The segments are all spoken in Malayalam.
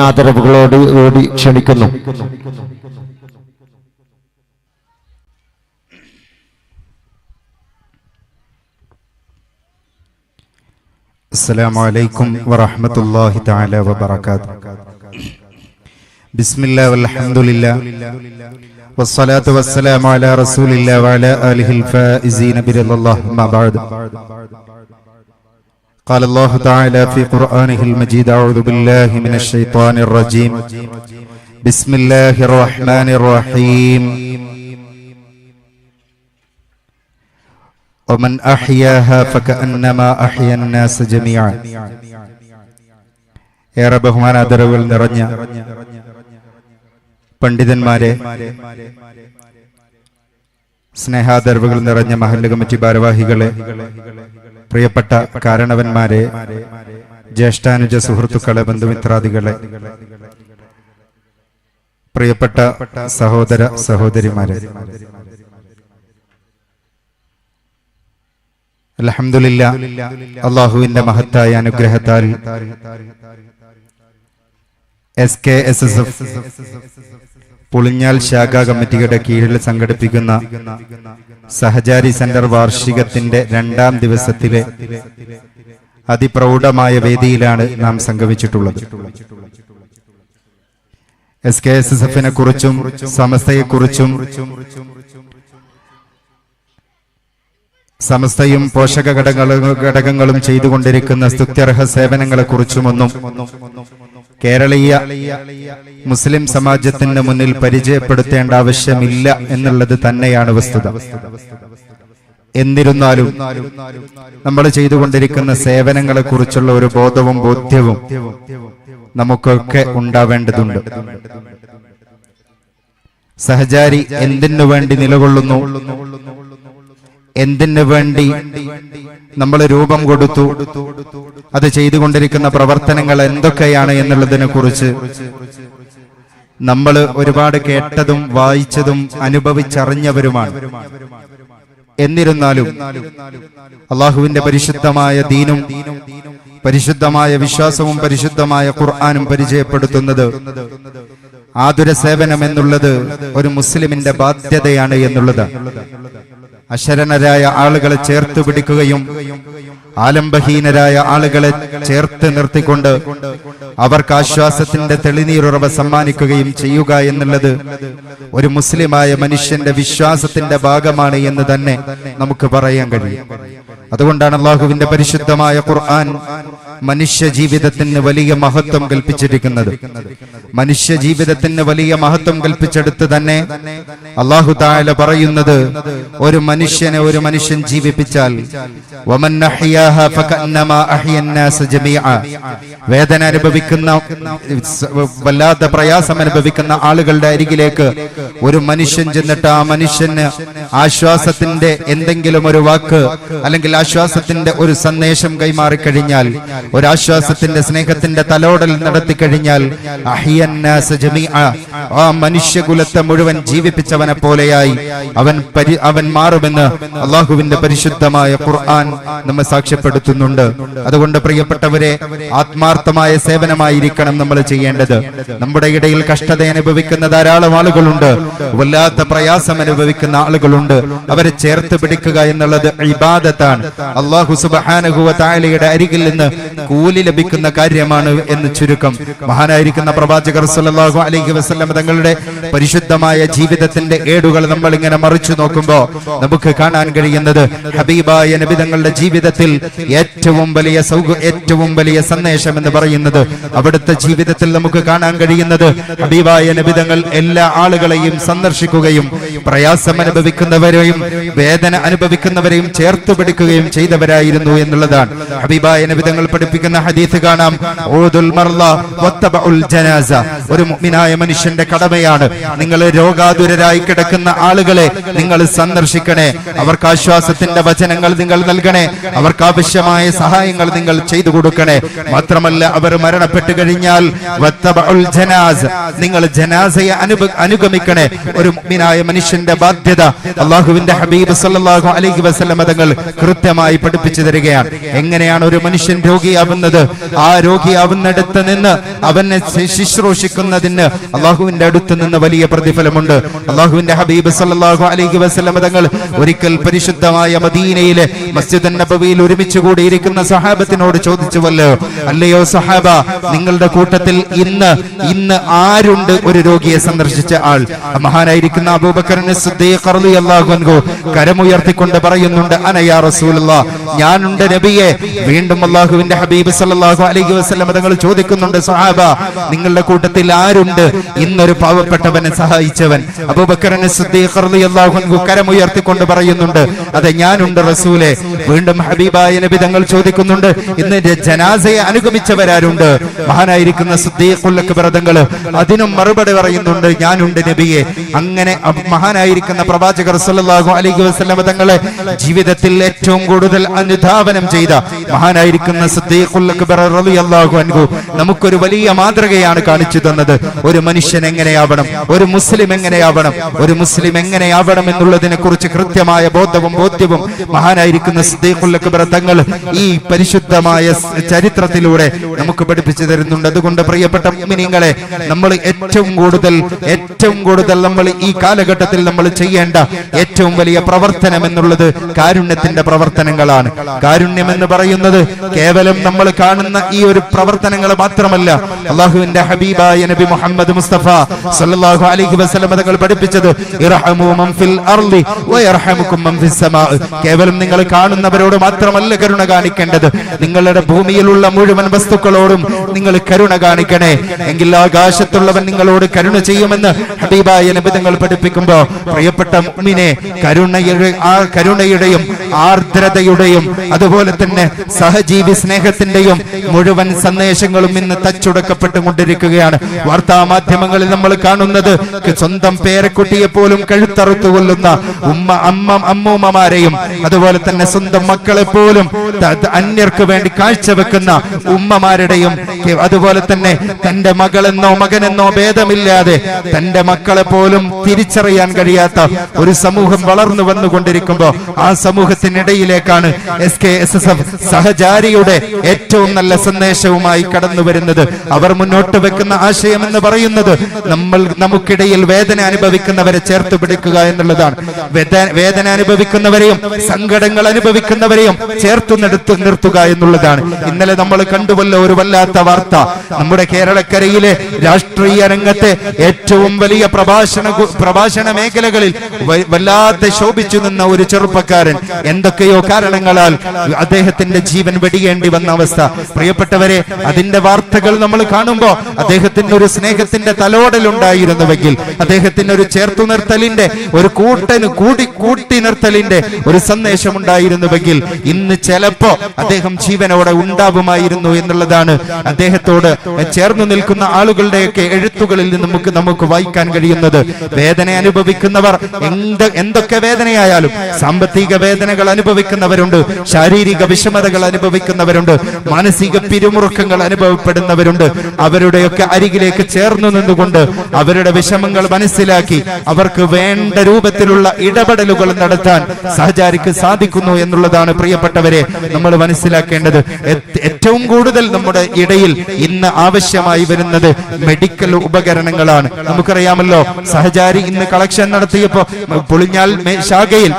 ആദരവുകളോട് ഓടി ക്ഷണിക്കുന്നു السلام عليكم ورحمة الله تعالى وبركاته بسم الله والحمد لله والصلاة والسلام على رسول الله وعلى آله الفائزين برضا الله ما بعد قال الله تعالى في قرآنه المجيد أعوذ بالله من الشيطان الرجيم بسم الله الرحمن الرحيم ومن أحياها فكأنما أحيا الناس جميعا ഏറെ ബഹുമാനാദരവുകൾ നിറഞ്ഞ പണ്ഡിതന്മാരെ സ്നേഹാദരവുകൾ നിറഞ്ഞ മഹല്ല് കമ്മിറ്റി ഭാരവാഹികളെ പ്രിയപ്പെട്ട കാരണവന്മാരെ ജ്യേഷ്ഠാനുജ സുഹൃത്തുക്കളെ ബന്ധുമിത്രാദികളെ പ്രിയപ്പെട്ട സഹോദര സഹോദരിമാരെ. അലഹമില്ല അള്ളാഹുവിന്റെ മഹത്തായ അനുഗ്രഹത്താൽ S K S S F Pulinjal ശാഖാ കമ്മിറ്റിയുടെ കീഴിൽ സംഘടിപ്പിക്കുന്ന സഹചാരി സെന്റർ വാർഷികത്തിന്റെ രണ്ടാം ദിവസത്തിലെ അതിപ്രൗഢമായ വേദിയിലാണ് നാം സംഗമിച്ചിട്ടുള്ളത് എസ് കെ എസ് എസ് എഫിനെ കുറിച്ചും സമസ്തയെക്കുറിച്ചും സമസ്തയും പോഷക ഘടകങ്ങളും ഘടകങ്ങളും ചെയ്തുകൊണ്ടിരിക്കുന്ന സ്തുത്യർഹ സേവനങ്ങളെ കുറിച്ചുമൊന്നും കേരളീയ മുസ്ലിം സമാജത്തിന്റെ മുന്നിൽ പരിചയപ്പെടുത്തേണ്ട ആവശ്യമില്ല എന്നുള്ളത് തന്നെയാണ് വസ്തുത. എന്നിരുന്നാലും നമ്മൾ ചെയ്തുകൊണ്ടിരിക്കുന്ന സേവനങ്ങളെ കുറിച്ചുള്ള ഒരു ബോധവും ബോധ്യവും നമുക്കൊക്കെ ഉണ്ടാവേണ്ടതുണ്ട്. സഹചാരി എന്തിനു വേണ്ടി നിലകൊള്ളുന്നു? എന്തിനു വേണ്ടി നമ്മൾ രൂപം കൊടുത്തു. അത് ചെയ്തുകൊണ്ടിരിക്കുന്ന പ്രവർത്തനങ്ങൾ എന്തൊക്കെയാണ് എന്നുള്ളതിനെ കുറിച്ച് നമ്മൾ ഒരുപാട് കേട്ടതും വായിച്ചതും അനുഭവിച്ചറിഞ്ഞവരുമാണ്. എന്നിരുന്നാലും അള്ളാഹുവിന്റെ പരിശുദ്ധമായ ദീനും പരിശുദ്ധമായ വിശ്വാസവും പരിശുദ്ധമായ ഖുർആാനും പരിചയപ്പെടുത്തുന്നത് ആതുര സേവനം എന്നുള്ളത് ഒരു മുസ്ലിമിന്റെ ബാധ്യതയാണ് എന്നുള്ളത് അശരണരായ ആളുകളെ ചേർത്ത് പിടിക്കുകയും ആലംബഹീനരായ ആളുകളെ ചേർത്ത് നിർത്തിക്കൊണ്ട് അവർക്ക് ആശ്വാസത്തിന്റെ തെളിനീരുറവ് സമ്മാനിക്കുകയും ചെയ്യുക എന്നുള്ളത് ഒരു മുസ്ലിമായ മനുഷ്യന്റെ വിശ്വാസത്തിന്റെ ഭാഗമാണ് എന്ന് തന്നെ നമുക്ക് പറയാൻ കഴിയും. അതുകൊണ്ടാണ് അള്ളാഹുവിന്റെ പരിശുദ്ധമായ ഖുർആൻ മനുഷ്യ ജീവിതത്തിന് വലിയ മഹത്വം കൽപ്പിച്ചിരിക്കുന്നത് മനുഷ്യ ജീവിതത്തിന് വലിയ മഹത്വം കൽപ്പിച്ചെടുത്ത് തന്നെ അള്ളാഹു താല പറയുന്നത് ഒരു മനുഷ്യനെ ഒരു മനുഷ്യൻ ജീവിപ്പിച്ചാൽ. വേദന അനുഭവിക്കുന്ന വല്ലാത്ത പ്രയാസം അനുഭവിക്കുന്ന ആളുകളുടെ അരികിലേക്ക് ഒരു മനുഷ്യൻ ചെന്നിട്ട് ആ മനുഷ്യന് ആശ്വാസത്തിന്റെ എന്തെങ്കിലും ഒരു വാക്ക് അല്ലെങ്കിൽ ആശ്വാസത്തിന്റെ ഒരു സന്ദേശം കൈമാറിക്കഴിഞ്ഞാൽ ഒരു ആശ്വാസത്തിന്റെ സ്നേഹത്തിന്റെ തലോടൽ നടത്തി കഴിഞ്ഞാൽ. ആ മനുഷ്യകുലത്തെ മുഴുവൻ ജീവിപ്പിച്ചവനെ പോലെയായി അവൻ പരി അവൻ മാറുമെന്ന് അള്ളാഹുവിന്റെ പരിശുദ്ധമായ ഖുർആൻ നമ്മെ സാക്ഷ്യപ്പെടുത്തുന്നുണ്ട്. അതുകൊണ്ട് പ്രിയപ്പെട്ടവരെ ആത്മാർത്ഥമായ സേവനമായിരിക്കണം നമ്മൾ ചെയ്യേണ്ടത്. നമ്മുടെ ഇടയിൽ കഷ്ടത അനുഭവിക്കുന്ന ധാരാളം ആളുകളുണ്ട്. വല്ലാത്ത പ്രയാസം അനുഭവിക്കുന്ന ആളുകളുണ്ട്. അവരെ ചേർത്ത് പിടിക്കുക എന്നുള്ളത് ഇബാദത്താണ്. അള്ളാഹു സുബാനഹുവ താലയുടെ അരികിൽ നിന്ന് കൂലി ലഭിക്കുന്ന കാര്യമാണ് എന്ന് ചുരുക്കം. മഹാനായിരിക്കുന്ന പ്രവാചകർ സല്ലാഹു അലൈഹി വസ്ലം തങ്ങളുടെ പരിശുദ്ധമായ ജീവിതത്തിന്റെ ഏടുകൾ നമ്മൾ ഇങ്ങനെ മറിച്ചു നോക്കുമ്പോ നമുക്ക് കാണാൻ കഴിയുന്നത് ഹബീബായ നബി തങ്ങളുടെ ജീവിതത്തിൽ ഏറ്റവും വലിയ സൗക ഏറ്റവും വലിയ സന്ദേശം എന്ന് പറയുന്നത് അവിടുത്തെ ജീവിതത്തിൽ നമുക്ക് കാണാൻ കഴിയുന്നത് ഹബീബായ നബി തങ്ങൾ എല്ലാ ആളുകളെയും സന്ദർശിക്കുകയും പ്രയാസം അനുഭവിക്കുന്നവരെയും വേദന അനുഭവിക്കുന്നവരെയും ചേർത്ത് പിടിക്കുകയും ചെയ്തവരായിരുന്നു എന്നുള്ളതാണ്. ഹബീബായ നബി നബിതങ്ങൾ പഠിപ്പിക്കുന്ന ഹദീസ് കാണാം. ജനാസ. ഒരു മുഅ്മിനായ മനുഷ്യന്റെ കടമയാണ്. നിങ്ങൾ രോഗാതുരരായി കിടക്കുന്ന ആളുകളെ നിങ്ങൾ സന്ദർശിക്കണേ. അവർക്ക് ആശ്വാസത്തിന്റെ വചനങ്ങൾ നിങ്ങൾ നൽകണേ. അവർക്ക് ആവശ്യമായ സഹായങ്ങൾ നിങ്ങൾ ചെയ്തു കൊടുക്കണേ. മാത്രമല്ല അവർ മരണപ്പെട്ടു കഴിഞ്ഞാൽ നിങ്ങൾ ജനാസയെ അനുഗമിക്കണേ. ഒരു മുഅ്മിനായ മനുഷ്യന്റെ ബാധ്യത അള്ളാഹുവിന്റെ ഹബീബ് സല്ലല്ലാഹു അലൈഹി വസല്ലം തങ്ങൾ കൃത്യമായി പഠിപ്പിച്ചു തരികയാണ്. എങ്ങനെയാണ് ഒരു മനുഷ്യൻ രോഗിയായി രോഗിയാവുന്നത്. ആ രോഗിയാവുന്നിടത്ത് നിന്ന് അവനെ ശുശ്രൂഷിക്കുന്നതിന് അള്ളാഹുവിന്റെ അടുത്ത് നിന്ന് വലിയ പ്രതിഫലമുണ്ട്. അള്ളാഹുവിന്റെ ഹബീബ് സല്ലാഹു അലൈഹി വസല്ലം തങ്ങൾ ഒരിക്കൽ പരിശുദ്ധമായ മദീനയിലെ മസ്ജിദ് നബവിയിൽ ഒരുമിച്ച് കൂടിയിരിക്കുന്ന സഹാബത്തിനോട് ചോദിച്ചുവല്ലോ അല്ലയോ സഹാബ നിങ്ങളുടെ കൂട്ടത്തിൽ ഇന്ന് ഇന്ന് ആരുണ്ട് ഒരു രോഗിയെ സന്ദർശിച്ച ആൾ? മഹാനായിരിക്കുന്ന കരമുയർത്തിക്കൊണ്ട് പറയുന്നുണ്ട് അനയാ റസൂലുള്ള ഞാനുണ്ട് നബിയെ വീണ്ടും അള്ളാഹുവിന്റെ സല്ലല്ലാഹു അലൈഹി വസല്ലം തങ്ങൾ ചോദിക്കുന്നുണ്ട് സഹാബ നിങ്ങളുടെ കൂട്ടത്തിൽ ആരുണ്ട്? ഇന്നൊരു പാവപ്പെട്ടവനെ സഹായിച്ചവൻ അബൂബക്കറിന് അൻഹു കരമുയർത്തിക്കൊണ്ട് പറയുന്നുണ്ട് അതെ ഞാനുണ്ട് റസൂലെ. വീണ്ടും ഹബീബായ നബി തങ്ങൾ ചോദിക്കുന്നുണ്ട് ഇന്ന് ജനാസയെ അനുഗമിച്ചവരാരുണ്ട്? മഹാനായിരിക്കുന്ന സുദ്ദീഖുല്ലക്ബറതങ്ങൾ അതിനും മറുപടി പറയുന്നുണ്ട് ഞാനുണ്ട് നബിയെ. അങ്ങനെ മഹാനായിരിക്കുന്ന പ്രവാചകർ സല്ലല്ലാഹു അലൈഹി വസല്ലം തങ്ങളെ ജീവിതത്തിൽ ഏറ്റവും കൂടുതൽ അനുധാവനം ചെയ്ത മഹാനായിരിക്കുന്ന റളിയല്ലാഹു അൻഹു നമുക്കൊരു വലിയ മാതൃകയാണ് കാണിച്ചു തന്നത്. ഒരു മനുഷ്യൻ എങ്ങനെയാവണം? ഒരു മുസ്ലിം എങ്ങനെയാവണം? ഒരു മുസ്ലിം എങ്ങനെയാവണം എന്നുള്ളതിനെ കുറിച്ച് കൃത്യമായ ബോധവും ബോധ്യവും മഹാനായിരിക്കുന്ന സിദ്ദീഖുൽ തങ്ങൾ ഈ പരിശുദ്ധമായ ചരിത്രത്തിലൂടെ നമുക്ക് പഠിപ്പിച്ചു തരുന്നുണ്ട്. അതുകൊണ്ട് പ്രിയപ്പെട്ട മിനിങ്ങളെ നമ്മൾ ഏറ്റവും കൂടുതൽ ഏറ്റവും കൂടുതൽ നമ്മൾ ഈ കാലഘട്ടത്തിൽ നമ്മൾ ചെയ്യേണ്ട ഏറ്റവും വലിയ പ്രവർത്തനം എന്നുള്ളത് കാരുണ്യത്തിന്റെ പ്രവർത്തനങ്ങളാണ്. കാരുണ്യം എന്ന് പറയുന്നത് കേവലം നമ്മൾ കാണുന്ന ഈ ഒരു പ്രവർത്തനങ്ങൾ മാത്രമല്ല. അള്ളാഹുവിന്റെ ഹബീബായ നബി മുഹമ്മദ് മുസ്തഫ സല്ലല്ലാഹു അലൈഹി വസല്ലം തങ്ങൾ പഠിപ്പിച്ചത് ഇർഹമു മൻ ഫിൽ അർളി വയർഹമുക്കും മൻ ഫിസ് സമാ. കേവലം നിങ്ങൾ കാണുന്നവരോട് മാത്രമല്ല കരുണ കാണിക്കേണ്ടത്. നിങ്ങളുടെ ഭൂമിയിലുള്ള മുഴുവൻ വസ്തുക്കളോടും നിങ്ങൾ കരുണ കാണിക്കണേ. എങ്കിൽ ആകാശത്തുള്ളവൻ നിങ്ങളോട് കരുണ ചെയ്യുമെന്ന് ഹബീബായ നബി തങ്ങൾ പഠിപ്പിക്കുമ്പോ പ്രിയപ്പെട്ട മുഅ്മിനെ കരുണയുടെ ആ കരുണയുടെയും ആർദ്രതയുടെയും അതുപോലെ തന്നെ സഹജീവി സ്നേഹത്തിന്റെയും മുഴുവൻ സന്ദേശങ്ങളും ഇന്ന് തച്ചുടക്കപ്പെട്ടുകൊണ്ടിരിക്കുകയാണ്. വാർത്താ മാധ്യമങ്ങളിൽ നമ്മൾ കാണുന്നത് സ്വന്തം പേരക്കുട്ടിയെ പോലും കഴുത്തറുത്തു കൊല്ലുന്ന ഉമ്മ അമ്മ അമ്മൂമ്മമാരെയും അതുപോലെ തന്നെ സ്വന്തം മക്കളെ പോലും അന്യർക്ക് വേണ്ടി കാഴ്ചവെക്കുന്ന ഉമ്മമാരുടെയും അതുപോലെ തന്നെ തന്റെ മകളെന്നോ മകനെന്നോ ഭേദമില്ലാതെ തന്റെ മക്കളെ പോലും തിരിച്ചറിയാൻ കഴിയാത്ത ഒരു സമൂഹം വളർന്നു വന്നുകൊണ്ടിരിക്കുമ്പോ ആ സമൂഹത്തിനിടയിലേക്കാണ് S K S S F സഹചാരിയുടെ ഏറ്റവും നല്ല സന്ദേശവുമായി കടന്നു വരുന്നത് അവർ മുന്നോട്ട് വെക്കുന്ന ആശയം എന്ന് പറയുന്നത് നമ്മൾ നമുക്കിടയിൽ വേദന അനുഭവിക്കുന്നവരെ ചേർത്ത് പിടിക്കുക എന്നുള്ളതാണ്. വേദന അനുഭവിക്കുന്നവരെയും സങ്കടങ്ങൾ അനുഭവിക്കുന്നവരെയും ചേർത്ത് നിർത്ത് നിർത്തുക എന്നുള്ളതാണ്. ഇന്നലെ നമ്മൾ കണ്ടുവല്ലോ ഒരു വല്ലാത്ത വാർത്ത. നമ്മുടെ കേരളക്കരയിലെ രാഷ്ട്രീയ രംഗത്തെ ഏറ്റവും വലിയ പ്രഭാഷണ പ്രഭാഷണ മേഖലകളിൽ വല്ലാതെ ശോഭിച്ചു നിന്ന ഒരു ചെറുപ്പക്കാരൻ. എന്തൊക്കെയോ കാരണങ്ങളാൽ അദ്ദേഹത്തിന്റെ ജീവൻ വെടിയേണ്ടി വന്ന അവസ്ഥ പ്രിയപ്പെട്ടവരെ അതിന്റെ വാർത്തകൾ നമ്മൾ കാണുമ്പോ അദ്ദേഹത്തിന് ഒരു സ്നേഹത്തിന്റെ തലോടലുണ്ടായിരുന്നുവെങ്കിൽ അദ്ദേഹത്തിന് ഒരു ചേർത്തു നിർത്തലിന്റെ ഒരു കൂട്ടന് കൂടി കൂട്ടി നിർത്തലിന്റെ ഒരു സന്ദേശം ഉണ്ടായിരുന്നുവെങ്കിൽ ഇന്ന് ചിലപ്പോ അദ്ദേഹം ജീവനോടെ ഉണ്ടാവുമായിരുന്നു എന്നുള്ളതാണ് അദ്ദേഹത്തോട് ചേർന്നു നിൽക്കുന്ന ആളുകളുടെയൊക്കെ എഴുത്തുകളിൽ നിന്ന് നമുക്ക് നമുക്ക് വായിക്കാൻ കഴിയുന്നത്. വേദന അനുഭവിക്കുന്നവർ എന്ത് എന്തൊക്കെ വേദനയായാലും സാമ്പത്തിക വേദനകൾ അനുഭവിക്കുന്നവരുണ്ട് ശാരീരിക വിഷമതകൾ അനുഭവിക്കുന്നവരുണ്ട് മാനസിക പിരിമുറുക്കങ്ങൾ അനുഭവപ്പെടുന്നവരുണ്ട് അവരുടെയൊക്കെ അരികിലേക്ക് ചേർന്നു നിന്നുകൊണ്ട് അവരുടെ വിഷമങ്ങൾ മനസ്സിലാക്കി അവർക്ക് വേണ്ട രൂപത്തിലുള്ള ഇടപെടലുകൾ നടത്താൻ സഹചാരിക്ക് സാധിക്കുന്നു എന്നുള്ളതാണ് പ്രിയപ്പെട്ടവരെ നമ്മൾ മനസ്സിലാക്കേണ്ടത്. ഏറ്റവും കൂടുതൽ നമ്മുടെ ഇടയിൽ ഇന്ന് ആവശ്യമായി വരുന്നത് മെഡിക്കൽ ഉപകരണങ്ങളാണ്. നമുക്കറിയാമല്ലോ സഹചാരി ഇന്ന് കളക്ഷൻ നടത്തിയപ്പോ പുളിഞ്ഞാൽ ശാഖയിൽ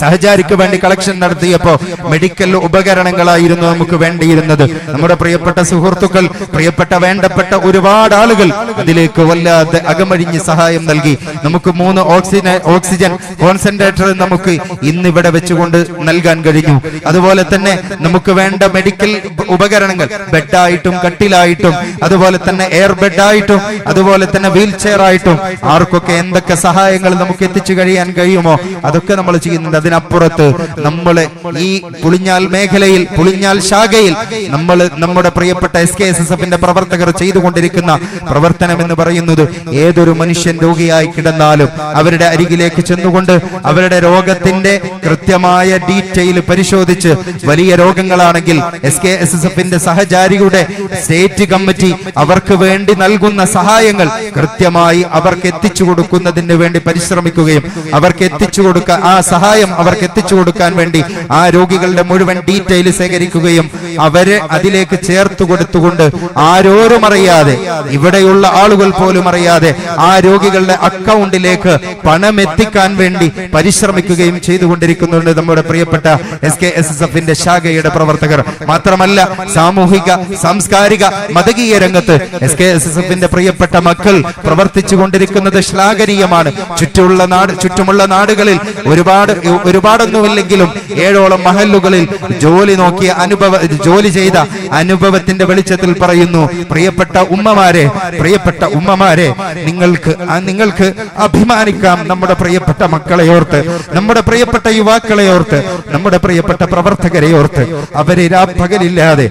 സഹചാരിക്ക് വേണ്ടി കളക്ഷൻ നടത്തിയപ്പോ മെഡിക്കൽ ഉപകരണങ്ങളായിരുന്നു നമുക്ക് വേണ്ടിയിരുന്നത്. നമ്മുടെ പ്രിയപ്പെട്ട സുഹൃത്തുക്കൾ പ്രിയപ്പെട്ട വേണ്ടപ്പെട്ട ഒരുപാട് ആളുകൾ അതിലേക്ക് വല്ലാതെ അകമഴിഞ്ഞ് സഹായം നൽകി. നമുക്ക് മൂന്ന് ഓക്സിജൻ ഓക്സിജൻ കോൺസെൻട്രേറ്റർ നമുക്ക് ഇന്ന് ഇവിടെ വെച്ചുകൊണ്ട് നൽകാൻ കഴിഞ്ഞു. അതുപോലെ തന്നെ നമുക്ക് വേണ്ട മെഡിക്കൽ ഉപകരണങ്ങൾ ബെഡായിട്ടും കട്ടിലായിട്ടും അതുപോലെ തന്നെ എയർ ബെഡായിട്ടും അതുപോലെ തന്നെ വീൽ ചെയർ ആയിട്ടും ആർക്കൊക്കെ എന്തൊക്കെ സഹായങ്ങൾ നമുക്ക് എത്തിച്ചു കഴിയാൻ കഴിയുമോ? അതൊക്കെ നമ്മൾ ചെയ്യുന്നുണ്ട്. അതിനപ്പുറത്ത് നമ്മളെ ഈ പുളിഞ്ഞാൽ മേഖലയിൽ പുളിഞ്ഞാൽ ശാഖയിൽ നമ്മൾ നമ്മുടെ പ്രിയപ്പെട്ട എസ് കെ എസ് എസ് എഫിന്റെ പ്രവർത്തകർ ചെയ്തുകൊണ്ടിരിക്കുന്ന പ്രവർത്തനം എന്ന് പറയുന്നത് ഏതൊരു മനുഷ്യൻ രോഗിയായി കിടന്നാലും അവരുടെ അരികിലേക്ക് ചെന്നുകൊണ്ട് അവരുടെ രോഗത്തിന്റെ കൃത്യമായ ഡീറ്റെയിൽ പരിശോധിച്ച് വലിയ രോഗങ്ങളാണെങ്കിൽ എസ് കെ എസ് എസ് എഫിന്റെ സഹചാരിയുടെ സ്റ്റേറ്റ് കമ്മിറ്റി അവർക്ക് വേണ്ടി നൽകുന്ന സഹായങ്ങൾ കൃത്യമായി അവർക്ക് എത്തിച്ചു കൊടുക്കുന്നതിന് വേണ്ടി പരിശ്രമിക്കുകയും അവർക്ക് എത്തിച്ചു കൊടുക്കാൻ ആ സഹായം അവർക്ക് എത്തിച്ചു കൊടുക്കാൻ വേണ്ടി ആ രോഗികളുടെ മുഴുവൻ ഡീറ്റെയിൽ ശേഖരിക്കുകയും അവരെ അതിലേക്ക് ചേർത്ത് കൊടുത്തുകൊണ്ട് ആരോരും അറിയാതെ ഇവിടെയുള്ള ആളുകൾ പോലും അറിയാതെ ആ രോഗികളുടെ അക്കൗണ്ടിലേക്ക് പണം എത്തിക്കാൻ വേണ്ടി പരിശ്രമിക്കുകയും ചെയ്തുകൊണ്ടിരിക്കുന്നുണ്ട് നമ്മുടെ പ്രിയപ്പെട്ട എസ് കെ എസ് എസ് എഫിന്റെ ശാഖയുടെ പ്രവർത്തകർ. മാത്രമല്ല സാമൂഹിക സാംസ്കാരിക മതകീയ രംഗത്ത് എസ് കെ എസ് എസ് എഫിന്റെ പ്രിയപ്പെട്ട മക്കൾ പ്രവർത്തിച്ചു കൊണ്ടിരിക്കുന്നത് ശ്ലാഘനീയമാണ്. ചുറ്റുമുള്ള നാട് ചുറ്റുമുള്ള നാടുകളിൽ ഒരുപാട് ഒരുപാടൊന്നുമില്ലെങ്കിലും ഏഴോളം മഹല്ലുകളിൽ ജോലി നോക്കിയ അനുഭവ ജോലി ചെയ്ത അനുഭവത്തിന്റെ വെളിച്ചത്തിൽ പറയുന്നു പ്രിയപ്പെട്ട ഉമ്മമാരെ പ്രിയപ്പെട്ട ഉമ്മമാരെ നിങ്ങൾക്ക് നിങ്ങൾക്ക് അഭിമാനിക്കാം നമ്മുടെ പ്രിയപ്പെട്ട മക്കളെ ഓർത്ത് നമ്മുടെ പ്രിയപ്പെട്ട യുവാക്കളെ ഓർത്ത് നമ്മുടെ പ്രിയപ്പെട്ട പ്രവർത്തകരെ ഓർത്ത്. അവരെ രാപ്പകലില്ലാതെ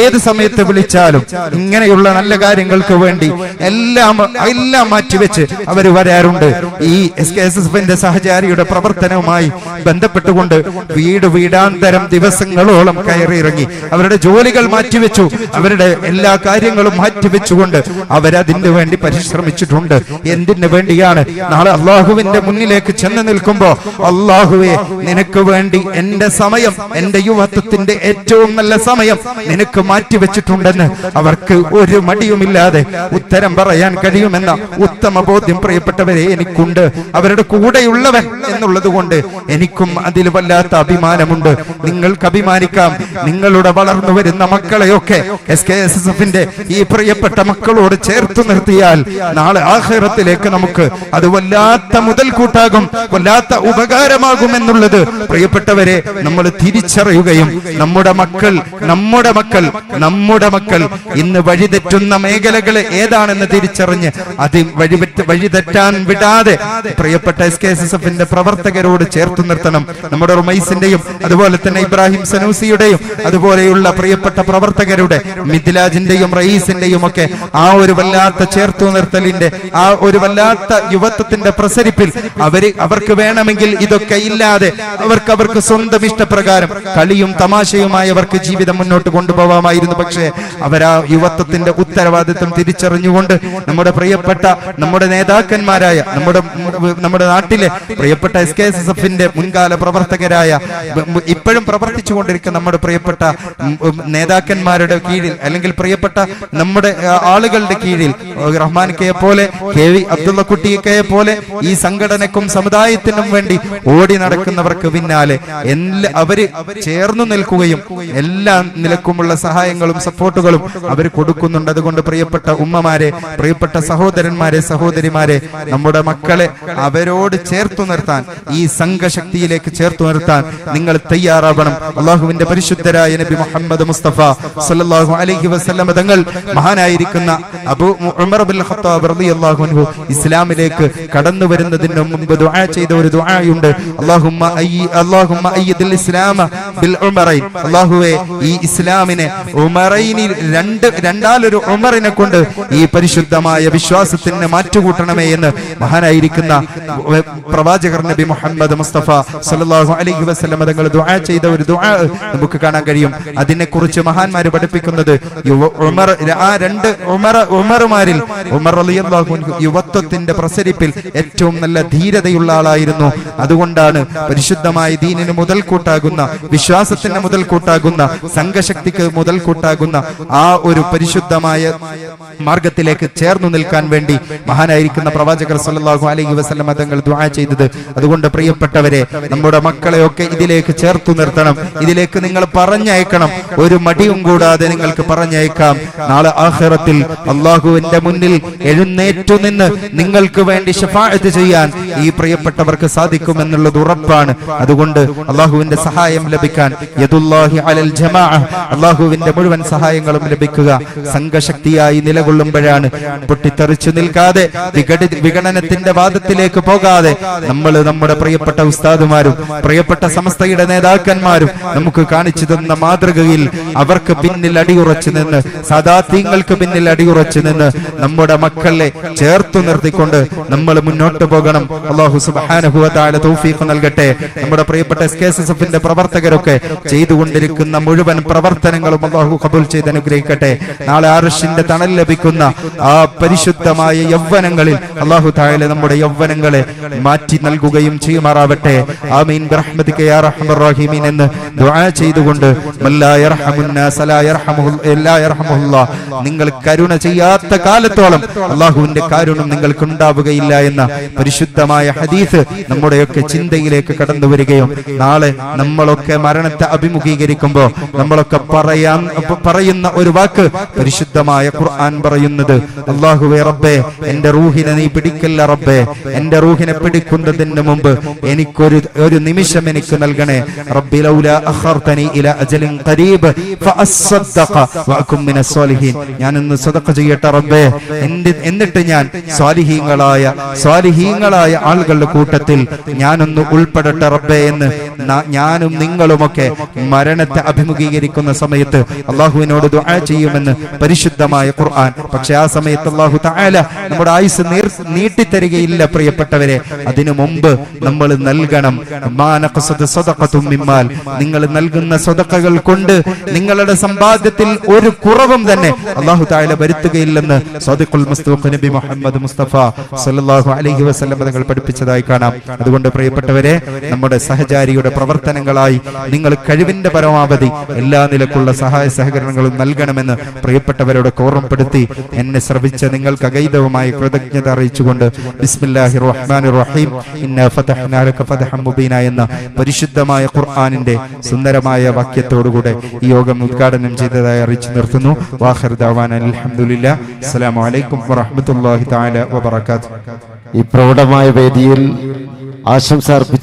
ഏത് സമയത്ത് വിളിച്ചാലും ഇങ്ങനെയുള്ള നല്ല കാര്യങ്ങൾക്ക് വേണ്ടി എല്ലാം എല്ലാം മാറ്റിവെച്ച് അവർ വരാറുണ്ട്. ഈ എസ് കെ എസ് എസ് എഫിന്റെ സഹചാരിയുടെ പ്രവർത്തനവുമായി ബന്ധപ്പെട്ടുകൊണ്ട് വീട് വീടാന്തരം ദിവസങ്ങളോളം കയറിയിറങ്ങി. അവരുടെ ജോലികൾ മാറ്റിവെച്ചു. അവരുടെ എല്ലാ കാര്യങ്ങളും മാറ്റിവെച്ചുകൊണ്ട് അവരതിന് വേണ്ടി പരിശ്രമിച്ചിട്ടുണ്ട്. എന്തിനു വേണ്ടിയാണ്? നാളെ അള്ളാഹുവിന്റെ മുന്നിലേക്ക് ചെന്ന് നിൽക്കുമ്പോ അള്ളാഹുവെ നിനക്ക് വേണ്ടി എന്റെ സമയം എന്റെ യുവത്വത്തിന്റെ ഏറ്റവും നല്ല സമയം നിനക്ക് മാറ്റിവെച്ചിട്ടുണ്ടെന്ന് അവർക്ക് ഒരു മടിയുമില്ലാതെ ഉത്തരം പറയാൻ കഴിയുമെന്ന ഉത്തമ ബോധ്യം പ്രിയപ്പെട്ടവരെ എനിക്കുണ്ട്. അവരുടെ കൂടെയുള്ളവൻ എന്നുള്ളത് കൊണ്ട് എനിക്കും അതിൽ വല്ലാത്ത അഭിമാനമുണ്ട്. നിങ്ങൾക്ക് അഭിമാനിക്കാം. നിങ്ങളുടെ വളർന്നു വരുന്ന മക്കളെയൊക്കെ എസ് കെ എസ് എസ് എഫിന്റെ ഈ പ്രിയപ്പെട്ട മക്കളോട് ചേർത്ത് നിർത്തിയാൽ നാളെ ആഹാരത്തിലേക്ക് നമുക്ക് അത് വല്ലാത്ത മുതൽക്കൂട്ടാകും വല്ലാത്ത ഉപകാരമാകും എന്നുള്ളത് പ്രിയപ്പെട്ടവരെ നമ്മൾ തിരിച്ചറിയുകയും നമ്മുടെ മക്കൾ നമ്മുടെ മക്കൾ നമ്മുടെ മക്കൾ ഇന്ന് വഴിതെറ്റുന്ന മേഖലകൾ ഏതാണെന്ന് തിരിച്ചറിഞ്ഞ് അത് വഴിപെറ്റ് വഴിതെറ്റാൻ വിടാതെ പ്രിയപ്പെട്ട എസ് കെ എസ് എസ് എഫിന്റെ പ്രവർത്തകരോട് ചേർത്ത് നിർത്തണം. നമ്മുടെ റുമൈസിന്റെയും അതുപോലെ തന്നെ ഇബ്രാഹിം സനൂസിയുടെയും അതുപോലെയുള്ള പ്രിയപ്പെട്ട പ്രവർത്തകരുടെ മിഥിലാജിന്റെയും റയീസിന്റെയും ഒക്കെ ആ ഒരു വല്ലാത്ത ചേർത്തു നിർത്തലിന്റെ ആ ഒരു വല്ലാത്ത യുവത്വത്തിന്റെ പ്രസരിപ്പിൽ അവർ അവർക്ക് വേണമെങ്കിൽ ഇതൊക്കെ ഇല്ലാതെ അവർക്ക് അവർക്ക് സ്വന്തം ഇഷ്ടപ്രകാരം കളിയും തമാശയുമായി അവർക്ക് ജീവിതം മുന്നോട്ട് കൊണ്ടുപോകാമായിരുന്നു പക്ഷേ അവരാ യുവത്വത്തിന്റെ ഉത്തരവാദിത്വം തിരിച്ചറിഞ്ഞുകൊണ്ട് നമ്മുടെ പ്രിയപ്പെട്ട നമ്മുടെ നേതാക്കന്മാരായ നമ്മുടെ നമ്മുടെ നാട്ടിലെ പ്രിയപ്പെട്ട എസ് കെ എസ് എസ് എഫിന്റെ മുൻകാല പ്രവർത്തകരായ ഇപ്പോഴും പ്രവർത്തിച്ചുകൊണ്ടിരിക്കുന്ന നമ്മുടെ പ്രിയപ്പെട്ട നേതാക്കന്മാരുടെ കീഴിൽ അല്ലെങ്കിൽ പ്രിയപ്പെട്ട നമ്മുടെ ആളുകളുടെ കീഴിൽ റഹ്മാൻ കെ പോലെ കെ വി അബ്ദുള്ള കുട്ടിയെ പോലെ ഈ സംഘടനക്കും സമുദായത്തിനും വേണ്ടി ഓടി നടക്കുന്നവർക്ക് പിന്നാലെ എല്ലാ അവർ ചേർന്നു നിൽക്കുകയും എല്ലാ നിലക്കുമുള്ള സഹായങ്ങളും സപ്പോർട്ടുകളും അവർ കൊടുക്കുന്നുണ്ട്. അതുകൊണ്ട് പ്രിയപ്പെട്ട ഉമ്മമാരെ പ്രിയപ്പെട്ട സഹോദരന്മാരെ സഹോദരിമാരെ നമ്മുടെ മക്കളെ അവരോട് ചേർത്തു നിർത്താൻ ഈ സംഘശക്തിയിലേക്ക് ചേർത്തു നിർത്താൻ നിങ്ങൾ തയ്യാറാവണം. അള്ളാഹുവിന്റെ പരിശുദ്ധരായ നബി മുഹമ്മദ് മുസ്തഫ സല്ലല്ലാഹു അലൈഹി വസല്ലം തങ്ങൾ മഹാനായിരിക്കുന്ന അബൂ ഉമർ ബിൻ ഖത്താബ് റളിയല്ലാഹു അൻഹു ഇസ്ലാമിലേക്ക് കടന്നു വരുന്നതിന് മുമ്പ് ദുആ ചെയ്ത ഒരു ദുആയുണ്ട്. അല്ലാഹുമ്മ അയ്യി അല്ലാഹുമ്മ അയ്യിദിൽ ഇസ്ലാമ ബിൽ ഉമറൈൻ. അല്ലാഹുവേ ഈ ഇസ്ലാമിനെ ഉമറൈനിൽ രണ്ട് രണ്ടാലൊരു ഉമറിനെ കൊണ്ട് ഈ പരിശുദ്ധമായ വിശ്വാസത്തിന് മാറ്റുകൂട്ടണമേ എന്ന് മഹാനായിരിക്കുന്ന പ്രവാചകർ നബി മുഹമ്മദ് മുസ്തഫ സല്ലല്ലാഹു അലൈഹി വസല്ലം തങ്ങൾ ദുആ ചെയ്ത ഒരു ദുആ നമുക്ക് കാണാൻ കഴിയും. അതിനെക്കുറിച്ച് മഹാന്മാര് പഠിപ്പിക്കുന്നത് ഉമർ ആ രണ്ട് ഉമർ ഉമറുമാരിൽ. ഉമർ യുവത്വത്തിന്റെ പ്രസരിപ്പിൽ ഏറ്റവും നല്ല ധീരതയുള്ള ആളായിരുന്നു. അതുകൊണ്ടാണ് പരിശുദ്ധമായ ദീനിന് മുതൽക്കൂട്ടാകുന്ന വിശ്വാസത്തിന് മുതൽക്കൂട്ടാകുന്ന സംഘശക്തിക്ക് മുതൽക്കൂട്ടാകുന്ന ആ ഒരു പരിശുദ്ധമായ മാർഗത്തിലേക്ക് ചേർന്നു നിൽക്കാൻ വേണ്ടി മഹാനായിരിക്കുന്ന പ്രവാചകർ സല്ലാഹു അലൈഹി വസ്ലം തങ്ങൾ ദുആ ചെയ്തത്. അതുകൊണ്ട് പ്രിയപ്പെട്ടവരെ നമ്മുടെ മക്കളെയൊക്കെ ഇതിലേക്ക് ചേർത്തു നിർത്തണം. ഇതിലേക്ക് നിങ്ങൾ പറഞ്ഞയക്കണം. ഒരു മടിയും കൂടാതെ നിങ്ങൾക്ക് പറഞ്ഞയക്കാം. നാളെ ആഹ്റത്തിൽ അള്ളാഹുവിന്റെ മുന്നിൽ എഴുന്നേറ്റു നിന്ന് നിങ്ങൾക്ക് വേണ്ടി ഷഫാഅത്ത് ചെയ്യാൻ ഈ പ്രിയപ്പെട്ടവർക്ക് സാധിക്കുമെന്നുള്ളത് ഉറപ്പാണ്. അതുകൊണ്ട് അള്ളാഹുവിന്റെ സഹായം ലഭിക്കാൻ അള്ളാഹുവിന്റെ മുഴുവൻ സഹായങ്ങളും ലഭിക്കുക. സംഘശക്തിയായി നിലകൊള്ളുമ്പോഴാണ് പൊട്ടിത്തെറിച്ചു നിൽക്കാതെ വിഘടി വിഗണനത്തിന്റെ വാദത്തിലേക്ക് പോകാതെ നമ്മൾ നമ്മുടെ പ്രിയപ്പെട്ട ഉസ്താദുമാരും പ്രിയപ്പെട്ട സമസ്തയുടെ നേതാക്കന്മാരും നമുക്ക് കാണിച്ചു തന്ന മാതൃകയിൽ അവർക്ക് പിന്നിൽ അടിയുറച്ചു നിന്ന് സദാത്യങ്ങൾക്ക് പിന്നിൽ അടിയുറച്ചു നിന്ന് നമ്മുടെ മക്കളെ ചേർത്തു നിർത്തിക്കൊണ്ട് നമ്മൾ മുന്നോട്ട് പോകണം. അള്ളാഹു സുബാനുഭവത്തായ തൗഫീഖ് നൽകട്ടെ. നമ്മുടെ പ്രിയപ്പെട്ട എസ് കെ എസ് എസ് എഫിന്റെ പ്രവർത്തകരൊക്കെ ചെയ്തുകൊണ്ടിരിക്കുന്ന മുഴുവൻ പ്രവർത്തനങ്ങളും അള്ളാഹു കബൂൽ ചെയ്ത് അനുഗ്രഹിക്കട്ടെ. നാളെ ആറുഷിന്റെ തണൽ ലഭിക്കുന്ന ആ പരിശുദ്ധമായ യൗവനങ്ങളിൽ അള്ളാഹു തായാലെ നമ്മുടെ യൗവനങ്ങളെ മാറ്റി നൽകുകയും ചെയ്യുമാറാവട്ടെ. ആമീൻ. ബിറഹ്മതിക കെ ആർ റഹീമീൻ എന്ന് ദുആ ചെയ്തുകൊണ്ട് നിങ്ങൾ കരുണ ചെയ്യാത്ത കാലത്തോളം അള്ളാഹുവിന്റെ കാരുണ്യം നിങ്ങൾക്ക് ഉണ്ടാവുകയില്ല എന്ന പരിശുദ്ധമായ ഹദീസ് നമ്മുടെയൊക്കെ ചിന്തയിലേക്ക് കടന്നു വരികയും നാളെ നമ്മളൊക്കെ മരണത്തെ അഭിമുഖീകരിക്കുമ്പോൾ നമ്മളൊക്കെ പറയാൻ പറയുന്ന ഒരു വാക്ക് പരിശുദ്ധമായ ഖുർആൻ പറയുന്നത് അള്ളാഹുവേ റബ്ബേ എന്റെ റൂഹിനെ നീ പിടിക്കല്ല റബ്ബേ. എന്റെ റൂഹിനെ പിടിക്കുന്നതിന് മുമ്പ് എനിക്കൊരു ഒരു നിമിഷം എനിക്ക് നൽകണേ. റബ്ബിലൗല അഖർതനി ഇല അജലിൻ ഖരീബ് ഞാൻ ഇന്ന് സദഖ ചെയ്യട്ടെ റബ്ബേ. എന്നിട്ട് ഞാൻ സ്വാലിഹീങ്ങളായ സ്വാലിഹീങ്ങളായ ആളുകളുടെ കൂട്ടത്തിൽ ഞാനൊന്ന് ഉൾപ്പെടട്ടെ റബ്ബേ എന്ന് ഞാനും നിങ്ങളുമൊക്കെ മരണത്തെ അഭിമുഖീകരിക്കുന്ന സമയത്ത് അള്ളാഹുവിനോട് ദുആ ചെയ്യുമെന്ന് പരിശുദ്ധമായ ഖുർആൻ. പക്ഷെ ആ സമയത്ത് അള്ളാഹു താല നമ്മുടെ ആയുസ് നീട്ടിത്തരികയില്ല പ്രിയപ്പെട്ടവരെ. അതിനു മുമ്പ് നമ്മൾ നൽകണം. നിങ്ങൾ നൽകുന്ന സ്വതക്കകൾ കൊണ്ട് നിങ്ങളുടെ സമ്പാദ്യത്തിൽ ഒരു കുറവും തന്നെ അള്ളാഹു താല വരുത്തുകയില്ലെന്ന് സദിഖുൽ നബി മുഹമ്മദ് മുസ്തഫ സല്ലല്ലാഹു അലൈഹി വസല്ലം തങ്ങൾ പഠിപ്പിച്ചതായി കാണാം. അതുകൊണ്ട് പ്രിയപ്പെട്ടവരെ നമ്മുടെ സഹചാരിയുടെ പ്രവർത്തനങ്ങളായി നിങ്ങൾ കഴിവിന്റെ പരമാവധി എല്ലാ നിലക്കുള്ള സഹായ സഹകരണങ്ങളും നൽകണമെന്ന് പ്രിയപ്പെട്ടവരോട് ഓർമ്മപ്പെടുത്തി എന്നെ ശ്രവിച്ച നിങ്ങൾക്ക് അഗൈതവുമായ കൃതജ്ഞത അറിയിച്ചുകൊണ്ട് റഹീം ഇന്ന ഫതഹ്നാ ലക എന്ന പരിശുദ്ധമായ ഖുർആനിന്റെ സുന്ദരമായ വാക്യത്തോടുകൂടെ ഈ യോഗം ഉദ്ഘാടനം ചെയ്തതായി അറിയിച്ചു നിർത്തുന്നു. വാഹിർ ഈ പ്രൗഢമായ വേദിയിൽ ആശംസ